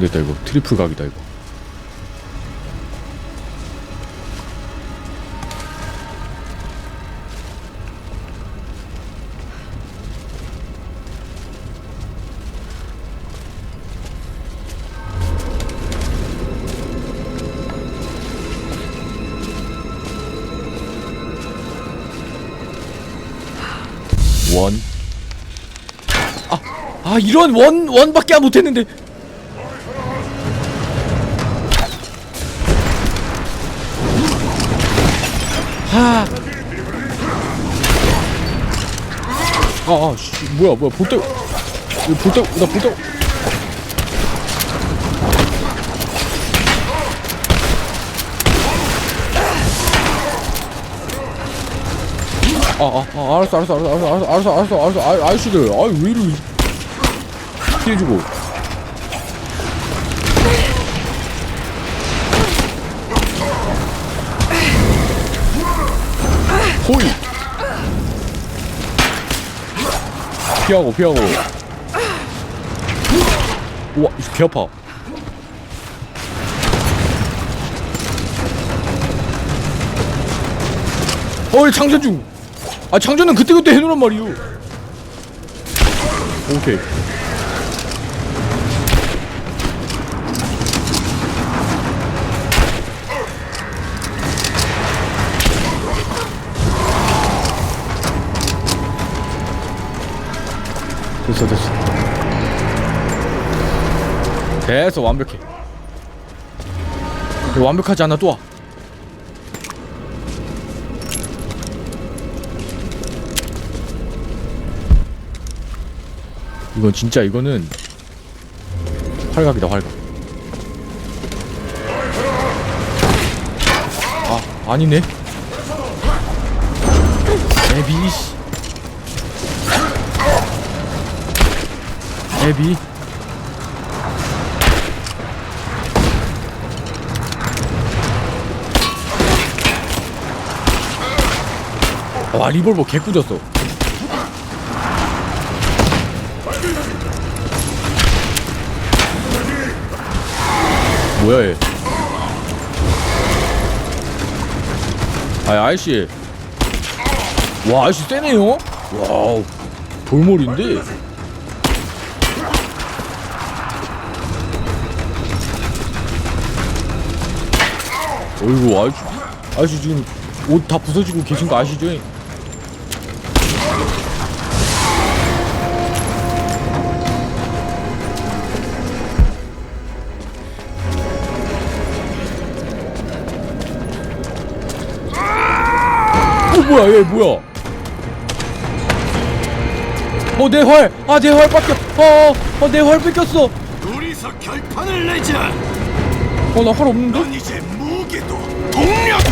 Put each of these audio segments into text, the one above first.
됐다 이거 트리플 각이다 이거 원. 아, 아 이런 원 원밖에 못했는데. 아, 아, 씨, 뭐야, 뭐야, 볼때, 볼때, 나 볼때. 아, 아, 아, 알았어, 알았어, 알았어, 알았어, 알았어, 알았어, 알았어, 아, 아저씨들, 아, 왜 이리 피해주고. 호이. 피하고, 피하고. 우와, 이개 아파. 어이 장전 중. 아 장전은 그때 그때 해놓란 말이오. 오케이. 됐어 됐어. 됐어 완벽해. 완벽하지 않아 또 와. 이건 진짜 이거는 활각이다 활각 아 아니네 애비 애비. 와 리볼버 개꾸졌어. 뭐야 얘? 아 아이씨. 와 아이씨 세네요? 와우. 돌몰인데 어이구 아이씨 아이씨 지금 옷 다 부서지고 계신 거 아시죠? 어 뭐야 얘 뭐야 어내 활! 아내활 뺏겨! 어어내 활 뺏겼어! 둘이서 결판을 내자. 어나 활 없는데? 넌 이제 무게도 동력도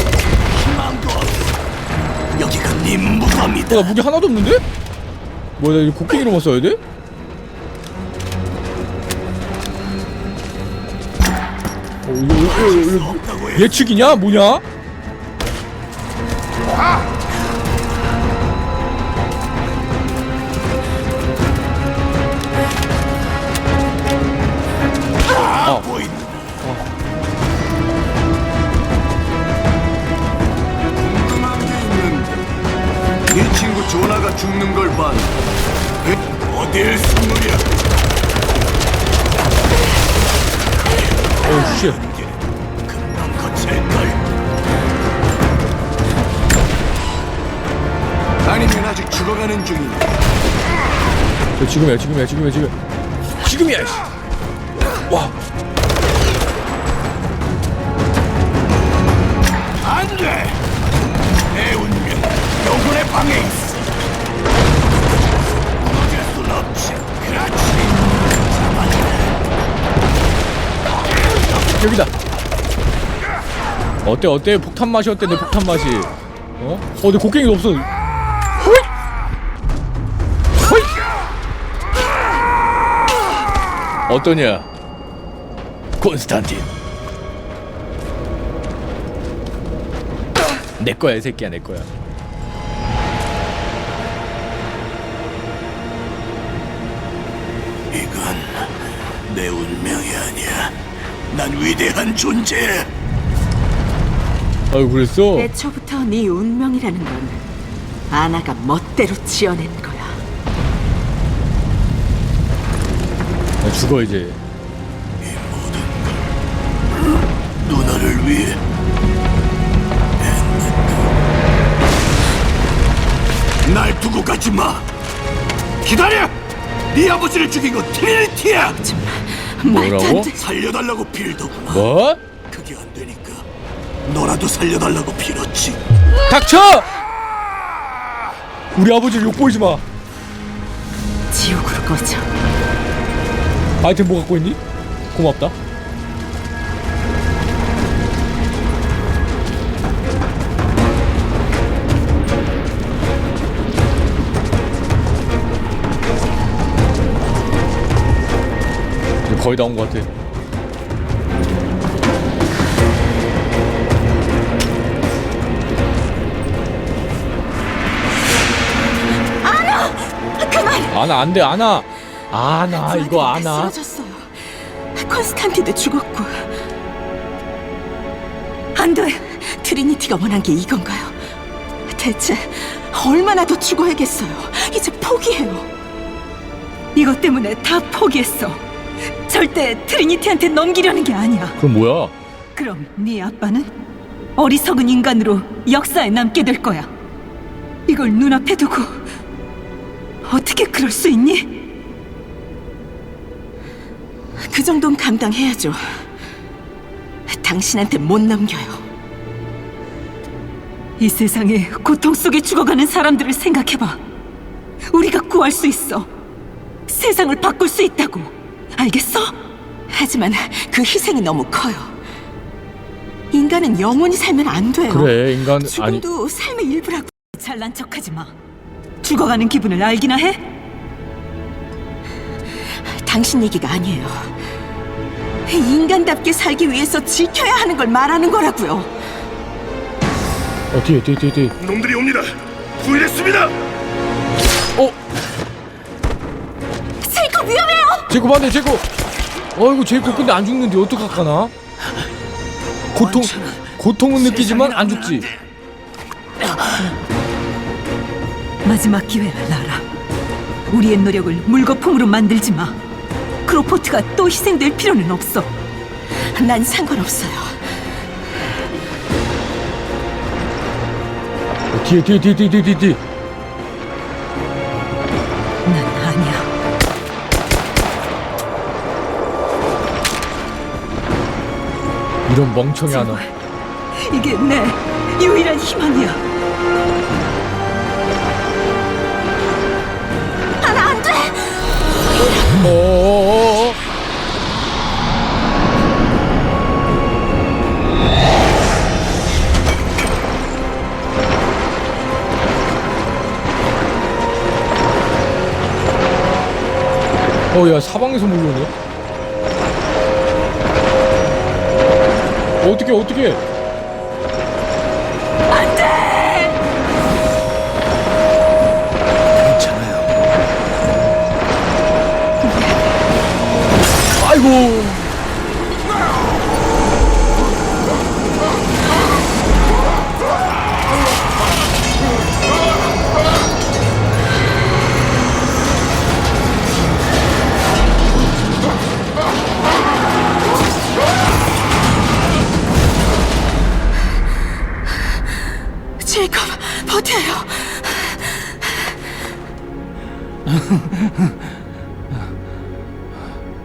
희망도 없어. 여기가 네 무덤이다. 어, 나 무기 하나도 없는데? 뭐야 나 이거 곡괭이로만 써야 돼? 어 이거 이거 이거 이거 없다고 해. 예측이냐? 뭐냐? 아 보인 네 친구 조나가 죽는 걸 봤는데 어딜 숨으랴? 씨 금방 거칠걸. 아니면 아직 죽어가는 중이냐? 저 지금이야 지금이야 지금이야 지금 지금이야 씨. 와안 돼! 여기다. 어때 어때? 폭탄 맛이 어때? 내 폭탄 맛이? 어? 어 내 곡괭이가 없어. 호잇! 호잇! 어떠냐? 콘스탄틴. 내 거야 이 새끼야 내 거야 내 운명이 아니야. 난 위대한 존재. 아유 그랬어? 애초부터 네 운명이라는 건 아나가 멋대로 지어낸 거야. 나 죽어 이제 누나를 위해 했는데. 날 두고 가지 마. 기다려. 네 아버지를 죽인 건 트리니티야. 뭐라고? 돼. 살려달라고 빌더구나. 뭐? 그게 안 되니까 너라도 살려달라고 빌었지. 닥쳐! 우리 아버지를 욕보이지 마 지옥으로 꺼져. 아이템 뭐 갖고 있니? 고맙다 거의 다 온 것 같아 그만. 아나 안돼 아나 아나 이거 아들이 다 아나 쓰러졌어요. 콘스탄티도 죽었고. 안 돼. 트리니티가 원한 게 이건가요? 대체 얼마나 더 죽어야겠어요? 이제 포기해요. 이것 때문에 다 포기했어. 절대 트리니티한테 넘기려는 게 아니야. 그럼 뭐야? 그럼 네 아빠는 어리석은 인간으로 역사에 남게 될 거야. 이걸 눈앞에 두고 어떻게 그럴 수 있니? 그 정도는 감당해야죠. 당신한테 못 넘겨요. 이 세상에 고통 속에 죽어가는 사람들을 생각해봐. 우리가 구할 수 있어. 세상을 바꿀 수 있다고. 알겠어? 하지만 그 희생이 너무 커요. 인간은 영원히 살면 안 돼요. 그래 인간 아니 죽음도 삶의 일부라고. 잘난 척하지 마. 죽어가는 기분을 알기나 해? 당신 얘기가 아니에요. 인간답게 살기 위해서 지켜야 하는 걸 말하는 거라고요. 어 뒤에 뒤에 뒤에 뒤에 놈들이 옵니다. 구일했습니다. 제이콥 안돼 제이콥 어이구 제이콥 근데 안 죽는데 어떡할까나? 고통 고통은 느끼지만 안 죽지 마지막 기회야, 라라. 우리의 노력을 물거품으로 만들지 마. 크로포트가 또 희생될 필요는 없어. 난 상관없어요. 어, 뒤에 뒤에 뒤에 뒤에 뒤에 뒤에 이런 멍청이 하나 이게 내 유일한 희망이야. 하나 안 돼. 어어어어 어야 사방에서 몰려오네 어떻게 어떻게 안 돼. 괜찮아요. 아이고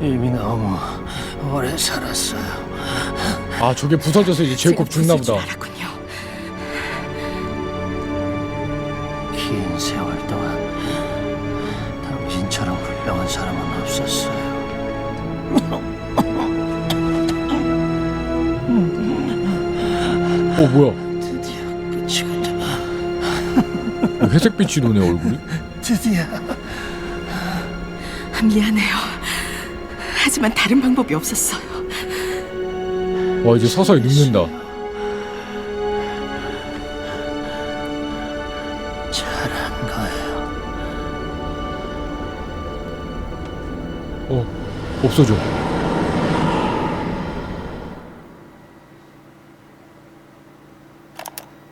이미 너무 오래 살았어요. 아 저게 부서져서 이제 제이콥 죽나 보다 알았군요. 긴 세월 동안 당신처럼 훌륭한 사람은 없었어요. 어 뭐야 드디어 끝이군요. 회색빛이 도네 얼굴이 드디어 미안해요. 하지만 다른 방법이 없었어요. 와 이제 서서히 눕는다. 잘한 거예요. 어 없어져.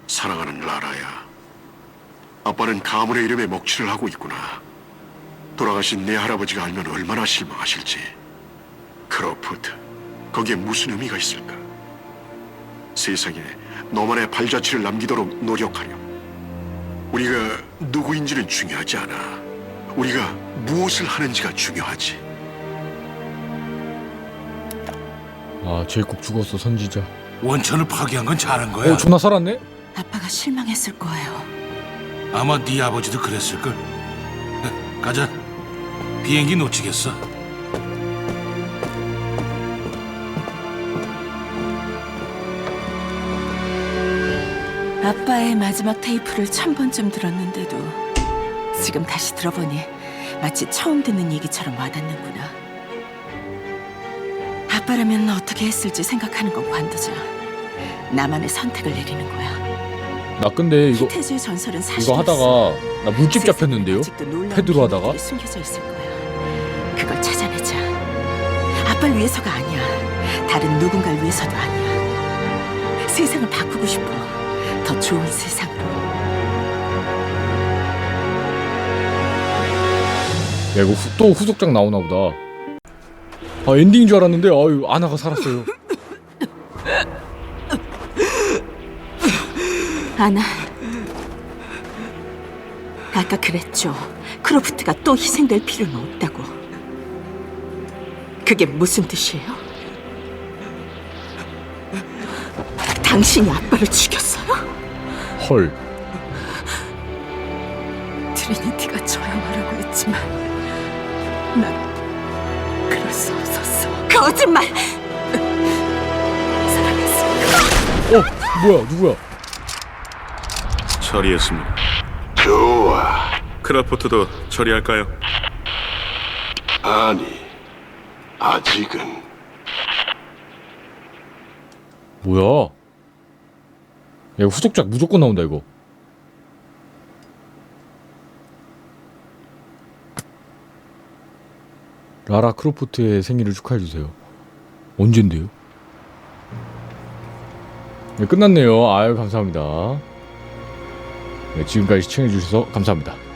사랑하는 라라야. 아빠는 가문의 이름에 먹칠을 하고 있구나. 돌아가신 네 할아버지가 알면 얼마나 실망하실지. 크로포드, 거기에 무슨 의미가 있을까? 세상에 너만의 발자취를 남기도록 노력하렴. 우리가 누구인지는 중요하지 않아. 우리가 무엇을 하는지가 중요하지. 아 제이콥 죽었어 선지자 원천을 파괴한 건 잘한 거야. 어 존나 살았네? 아빠가 실망했을 거예요. 아마 네 아버지도 그랬을걸. 가자. 비행기 놓치겠어. 아빠의 마지막 테이프를 천 번쯤 들었는데도 지금 다시 들어보니 마치 처음 듣는 얘기처럼 와닿는구나. 아빠라면 어떻게 했을지 생각하는 건 관두자. 나만의 선택을 내리는 거야. 나 근데 이거 히테즈의 전설은 사실 이거 하다가 나 물집 잡혔는데요? 패드로 하다가 숨겨져 있을 거야. 그걸 찾아내자. 아빠를 위해서가 아니야. 다른 누군가를 위해서도 아니야. 세상을 바꾸고 싶어. 더 좋은 세상으로. 야 이거 후, 또 후속작 나오나 보다 아 엔딩인 줄 알았는데 아유 아나가 살았어요 아나. 아까 그랬죠. 크로프트가 또 희생될 필요는 없다고. 그게 무슨 뜻이에요? 당신이 아빠를 죽였어요? 헐 트리니티가 저양하라고 했지만 난 그럴 수 없었어. 거짓말! 사랑했어. 어 뭐야 누구야 처리했습니다. 좋아. 크라포트도 처리할까요? 아니, 아직은. 뭐야 야 이거 후속작 무조건 나온다 이거. 라라 크로포트의 생일을 축하해주세요. 언젠데요? 네 끝났네요. 아유 감사합니다. 네, 지금까지 시청해주셔서 감사합니다